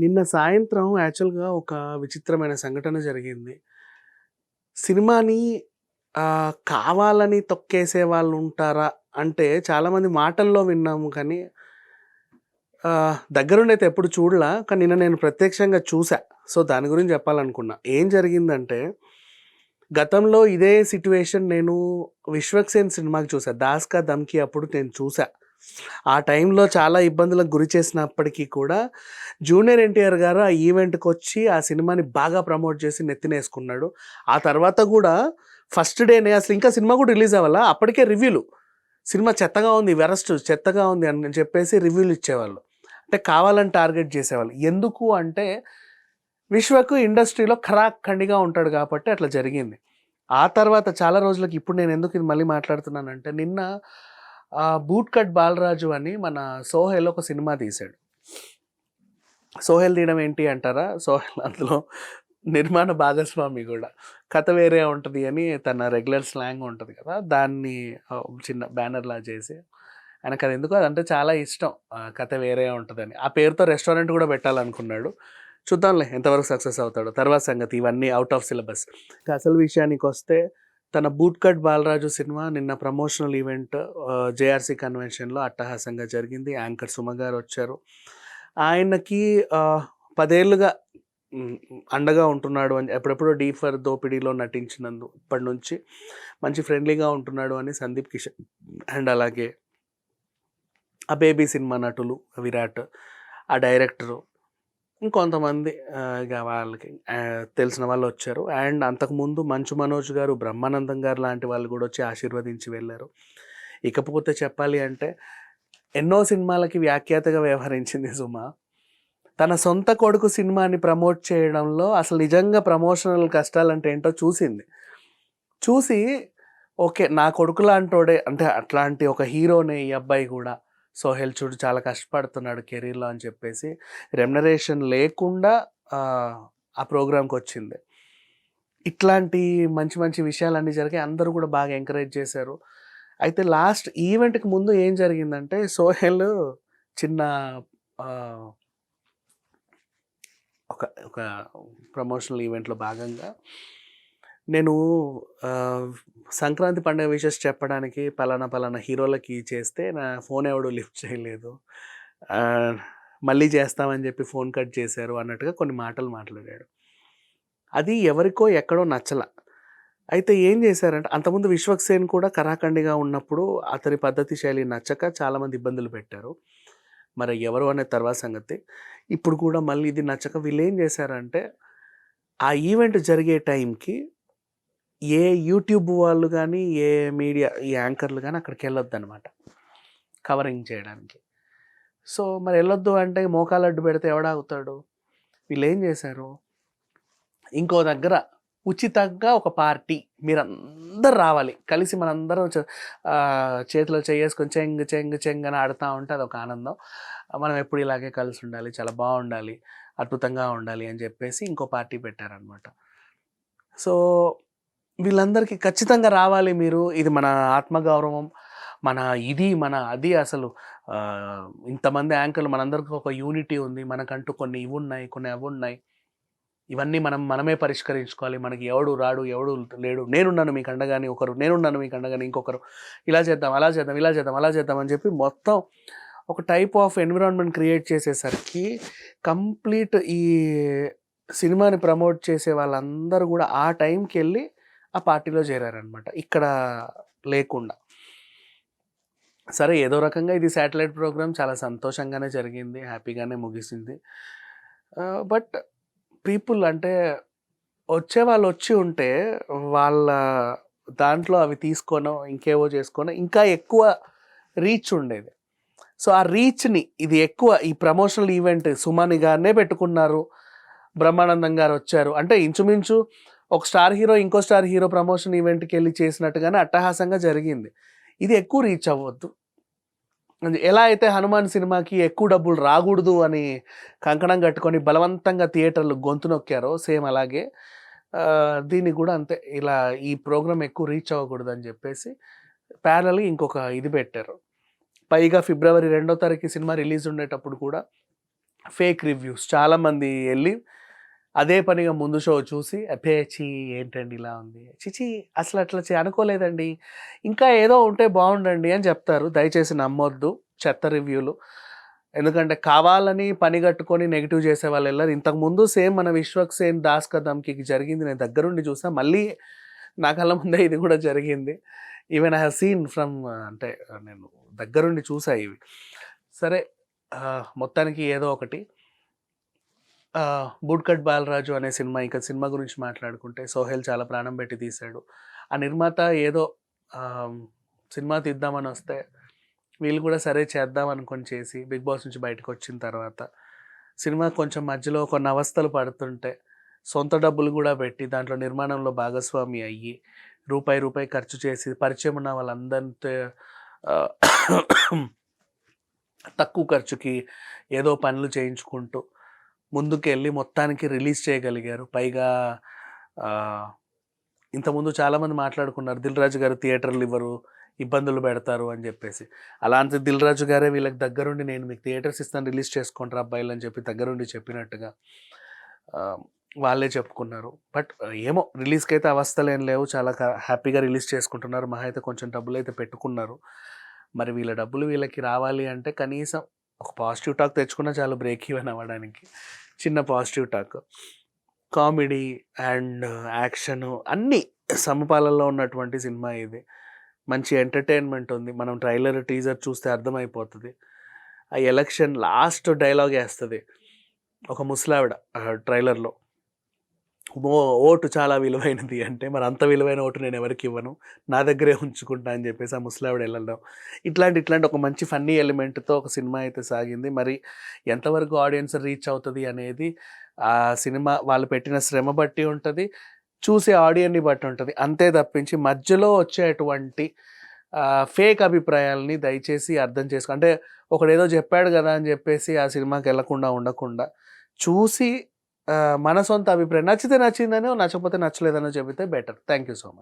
నిన్న సాయంత్రం యాక్చువల్‌గా ఒక విచిత్రమైన సంఘటన జరిగింది. సినిమాని కావాలని తొక్కేసే వాళ్ళు ఉంటారా అంటే చాలామంది మాటల్లో విన్నాము కానీ దగ్గరుండైతే ఎప్పుడు చూడలా. కానీ నిన్న నేను ప్రత్యక్షంగా చూసా. సో, దాని గురించి చెప్పాలనుకున్నా. ఏం జరిగిందంటే, గతంలో ఇదే సిట్యువేషన్ నేను 'విశ్వక్సేన్' సినిమాకి చూసా. దాస్కా దమ్‌కి' అప్పుడు నేను చూసా. ఆ టైంలో చాలా ఇబ్బందులకు గురి చేసినప్పటికీ కూడా జూనియర్ ఎన్టీఆర్ గారు ఆ ఈవెంట్కి వచ్చి ఆ సినిమాని బాగా ప్రమోట్ చేసి నెత్తినేసుకున్నాడు. ఆ తర్వాత కూడా ఫస్ట్ డేనే అసలు ఇంకా సినిమా కూడా రిలీజ్ అవ్వాలా అప్పటికే రివ్యూలు. సినిమా చెత్తగా ఉంది, వెరస్ట్ చెత్తగా ఉంది అని చెప్పేసి రివ్యూలు ఇచ్చేవాళ్ళు. అంటే కావాలని టార్గెట్ చేసేవాళ్ళు. ఎందుకు అంటే విశ్వకు ఇండస్ట్రీలో ఖరాఖండిగా ఉంటాడు కాబట్టి అట్లా జరిగింది. ఆ తర్వాత చాలా రోజులకి ఇప్పుడు నేను ఎందుకు ఇది మళ్ళీ మాట్లాడుతున్నానంటే నిన్న 'బూట్ కట్ బాలరాజు' అని మన 'సోహెల్' ఒక సినిమా తీశాడు. 'సోహెల్' తీయడం ఏంటి అంటారా? సోహెల్ అందులో నిర్మాణ భాగస్వామి కూడా కథ వేరే ఉంటది అని తన రెగ్యులర్ స్లాంగ్ ఉంటుంది కదా! దాన్ని చిన్న బ్యానర్‌లా చేసి ఆయనకు అది ఎందుకు అదంటే చాలా ఇష్టం. కథ వేరే ఉంటుందని ఆ పేరుతో రెస్టారెంట్ కూడా పెట్టాలనుకున్నాడు. చూద్దాంలే ఎంతవరకు సక్సెస్ అవుతాడో. తర్వాత సంగతి ఇవన్నీ అవుట్ ఆఫ్ సిలబస్. అసలు విషయానికి వస్తే తన 'బూట్ కట్ బాలరాజు' సినిమా నిన్న ప్రమోషనల్ ఈవెంట్ జేఆర్‌సీ కన్వెన్షన్‌లో అట్టహాసంగా జరిగింది. యాంకర్ సుమ గారు వచ్చారు. ఆయనకి పదేళ్ళుగా అండగా ఉంటున్నాడు అని ఎప్పుడెప్పుడో డీఫర్ దోపిడీలో' నటించినందు ఇప్పటి నుంచి మంచి ఫ్రెండ్లీగా ఉంటున్నాడు అని సందీప్ కిషన్ అండ్ అలాగే ఆ 'బేబీ' సినిమా నటులు విరాట్, ఆ డైరెక్టరు ఇంకొంతమంది ఇక వాళ్ళకి తెలిసిన వాళ్ళు వచ్చారు అండ్ అంతకుముందు 'మంచు మనోజ్' గారు, 'బ్రహ్మానందం' గారు లాంటి వాళ్ళు కూడా వచ్చి ఆశీర్వదించి వెళ్ళారు ఇకపోతే చెప్పాలి అంటే ఎన్నో సినిమాలకి వ్యాఖ్యాతగా వ్యవహరించింది సుమ. తన సొంత కొడుకు సినిమాని ప్రమోట్ చేయడంలో అసలు నిజంగా ప్రమోషనల్ కష్టాలంటే ఏంటో చూసింది. చూసి ఓకే. నా కొడుకు లాంటోడే అంటే అట్లాంటి ఒక హీరోనే ఈ అబ్బాయి కూడా 'సోహెల్' చూడు చాలా కష్టపడుతున్నాడు కెరీర్‌లో అని చెప్పేసి రెమ్యునరేషన్ లేకుండా ఆ ప్రోగ్రామ్కి వచ్చింది ఇట్లాంటి మంచి మంచి విషయాలన్నీ జరిగాయి. అందరూ కూడా బాగా ఎంకరేజ్ చేశారు. అయితే లాస్ట్ ఈవెంట్‌కి ముందు ఏం జరిగిందంటే 'సోహెల్' చిన్న ఒక ఒక ప్రమోషనల్ ఈవెంట్‌లో భాగంగా నేను సంక్రాంతి పండుగ విషెస్ చెప్పడానికి పలానా పలానా హీరోలకి చేస్తే నా ఫోన్ ఎవడు లిఫ్ట్ చేయలేదు. మళ్ళీ చేస్తామని చెప్పి ఫోన్ కట్ చేశారు అన్నట్టుగా కొన్ని మాటలు మాట్లాడాడు. అది ఎవరికో ఎక్కడో నచ్చల. అయితే ఏం చేశారంటే అంతకుముందు 'విశ్వక్సేన్' కూడా కరాఖండిగా ఉన్నప్పుడు అతని పద్ధతి శైలి నచ్చక చాలామంది ఇబ్బందులు పెట్టారు. మరి ఎవరు అనే తర్వాత సంగతి. ఇప్పుడు కూడా మళ్ళీ ఇది నచ్చక వీళ్ళు ఏం చేశారంటే ఆ ఈవెంట్ జరిగే టైంకి ఏ యూట్యూబ్ వాళ్ళు కానీ ఏ మీడియా ఈ యాంకర్‌లు కానీ అక్కడికి వెళ్ళొద్దు అనమాట కవరింగ్ చేయడానికి. సో, మరి వెళ్ళొద్దు అంటే మోకాలు అడ్డు పెడితే ఎవడాగుతాడు? ఏం చేశారు? ఇంకో దగ్గర ఉచితంగా ఒక పార్టీ మీరందరూ రావాలి. కలిసి మనందరం చేతిలో చేసుకొని చెంగ్ చెంగ్ చెంగ్ అని ఆడుతూ ఉంటే అదొక ఆనందం. మనం ఎప్పుడు ఇలాగే కలిసి ఉండాలి. చాలా బాగుండాలి అద్భుతంగా ఉండాలి అని చెప్పేసి ఇంకో పార్టీ పెట్టారనమాట. సో, వీళ్ళందరికీ ఖచ్చితంగా రావాలి మీరు. ఇది మన ఆత్మగౌరవం. మన ఇది, మన అది అసలు ఇంతమంది యాంకర్‌లు మనందరికి ఒక యూనిటీ ఉంది. మనకంటూ కొన్ని ఇవి ఉన్నాయి కొన్ని అవి ఉన్నాయి ఇవన్నీ మనం మనమే పరిష్కరించుకోవాలి. మనకి ఎవడు రాడు, ఎవడు లేడు. నేనున్నాను మీకు అండగాని ఒకరు, నేనున్నాను మీకు అండగాని ఇంకొకరు. ఇలా చేద్దాం, అలా చేద్దాం, ఇలా చేద్దాం, అలా చేద్దాం అని చెప్పి మొత్తం ఒక టైప్ ఆఫ్ ఎన్విరాన్మెంట్ క్రియేట్ చేసేసరికి కంప్లీట్ ఈ సినిమాని ప్రమోట్ చేసే వాళ్ళందరూ కూడా ఆ టైంకి వెళ్ళి ఆ పార్టీలో చేరారనమాట. ఇక్కడ లేకుండా. సరే ఏదో రకంగా ఇది శాటిలైట్ ప్రోగ్రామ్ చాలా సంతోషంగానే జరిగింది. హ్యాపీగానే ముగిసింది. బట్ పీపుల్ అంటే వచ్చే వాళ్ళు వచ్చి ఉంటే వాళ్ళ దాంట్లో అవి తీసుకోనో, ఇంకేవో చేసుకోనో ఇంకా ఎక్కువ రీచ్ ఉండేది. సో, ఆ రీచ్‌ని ఇది ఎక్కువ ఈ ప్రమోషనల్ ఈవెంట్ సుమని గారినే పెట్టుకున్నారు. బ్రహ్మానందం గారు వచ్చారు. అంటే ఇంచుమించు ఒక స్టార్ హీరో ఇంకో స్టార్ హీరో ప్రమోషన్ ఈవెంట్కి వెళ్ళి చేసినట్టుగానే అట్టహాసంగా జరిగింది. ఇది ఎక్కువ రీచ్ అవ్వద్దు ఎలా అయితే 'హనుమాన్' సినిమాకి ఎక్కువ డబ్బులు రాకూడదు అని కంకణం కట్టుకొని బలవంతంగా థియేటర్‌లు గొంతు నొక్కారో సేమ్ అలాగే దీన్ని కూడా అంతే. ఇలా ఈ ప్రోగ్రామ్ ఎక్కువ రీచ్ అవ్వకూడదని చెప్పేసి ప్యారల్గా ఇంకొక ఇది పెట్టారు. పైగా ఫిబ్రవరి రెండో తారీఖు సినిమా రిలీజ్ ఉండేటప్పుడు కూడా ఫేక్ రివ్యూస్ చాలామంది వెళ్ళి అదే పనిగా ముందు షో చూసి అబ్బే! ఏంటండి ఇలా ఉంది? చిచి అసలు అట్లా చే అనుకోలేదండి. ఇంకా ఏదో ఉంటే బాగుండండి అని చెప్తారు. దయచేసి నమ్మొద్దు చెత్త రివ్యూలు. ఎందుకంటే కావాలని పని కట్టుకొని నెగిటివ్ చేసే వాళ్ళు వెళ్ళారు ఇంతకుముందు సేమ్ మన విశ్వక్ సేన్ దాస్ కదమ్కి జరిగింది. నేను దగ్గరుండి చూసా. మళ్ళీ నా కళ్ళ ముందే ఇది కూడా జరిగింది. Even I have seen from అంటే నేను దగ్గరుండి చూసా ఇవి. సరే మొత్తానికి ఏదో ఒకటి. బూట్కట్ బాలరాజు అనే సినిమా ఇంకా సినిమా గురించి మాట్లాడుకుంటే సోహెల్ చాలా ప్రాణం పెట్టి తీశాడు. ఆ నిర్మాత ఏదో సినిమా తీద్దామని వస్తే వీళ్ళు కూడా సరే చేద్దాం అనుకొని చేసి బిగ్ బాస్ నుంచి బయటకు వచ్చిన తర్వాత సినిమా కొంచెం మధ్యలో కొన్ని అవస్థలు పడుతుంటే సొంత డబ్బులు కూడా పెట్టి దాంట్లో నిర్మాణంలో భాగస్వామి అయ్యి రూపాయి రూపాయి ఖర్చు చేసి పరిచయం ఉన్న వాళ్ళందరితో తక్కువ ఖర్చుకి ఏదో పనులు చేయించుకుంటూ ముందుకెళ్ళి మొత్తానికి రిలీజ్ చేయగలిగారు. పైగా ఇంతకుముందు చాలామంది మాట్లాడుకున్నారు దిల్ రాజు గారు థియేటర్లు ఇవ్వరు ఇబ్బందులు పెడతారు అని చెప్పేసి. అలాంటి దిల్ రాజు గారే వీళ్ళకి దగ్గరుండి నేను మీకు థియేటర్స్ ఇస్తాను రిలీజ్ చేసుకుంటారు అబ్బాయిలు అని చెప్పి దగ్గరుండి చెప్పినట్టుగా వాళ్ళే చెప్పుకున్నారు. బట్ ఏమో రిలీజ్కి అయితే అవస్థలు ఏం లేవు. చాలా హ్యాపీగా రిలీజ్ చేసుకుంటున్నారు. మహా అయితే కొంచెం డబ్బులు అయితే పెట్టుకున్నారు. మరి వీళ్ళ డబ్బులు వీళ్ళకి రావాలి అంటే కనీసం ఒక పాజిటివ్ టాక్ తెచ్చుకున్నా చాలా బ్రేక్ ఈవెన్ అవ్వడానికి. చిన్న positive talk. Comedy and uh, action అన్నీ సమపాలలో ఉన్నటువంటి సినిమా ఇది. మంచి ఎంటర్టైన్మెంట్ ఉంది. మనం ట్రైలర్ టీజర్ చూస్తే అర్థమైపోతుంది. ఆ ఎలక్షన్ లాస్ట్ డైలాగ్ వేస్తుంది. ఒక ముసలావిడ uh, ట్రైలర్లో. ఓటు చాలా విలువైనది. అంటే మరి అంత విలువైన ఓటు నేను ఎవరికి ఇవ్వను. నా దగ్గరే ఉంచుకుంటా అని చెప్పేసి ఆ ముసలావిడ వెళ్ళడం ఇట్లాంటి ఇట్లాంటి ఒక మంచి ఫన్నీ ఎలిమెంట్తో ఒక సినిమా అయితే సాగింది. మరి ఎంతవరకు ఆడియన్స్ రీచ్ అవుతుంది అనేది ఆ సినిమా వాళ్ళు పెట్టిన శ్రమ బట్టి ఉంటుంది. చూసే ఆడియన్ని బట్టి ఉంటుంది. అంతే తప్పించి మధ్యలో వచ్చేటువంటి ఫేక్ అభిప్రాయాలని దయచేసి అర్థం చేసుకో అంటే ఒకడేదో చెప్పాడు కదా అని చెప్పేసి ఆ సినిమాకి వెళ్ళకుండా ఉండకుండా చూసి మన సొంత అభిప్రాయం. నచ్చితే నచ్చిందనో నచ్చకపోతే నచ్చలేదనో చెబితే better thank you so much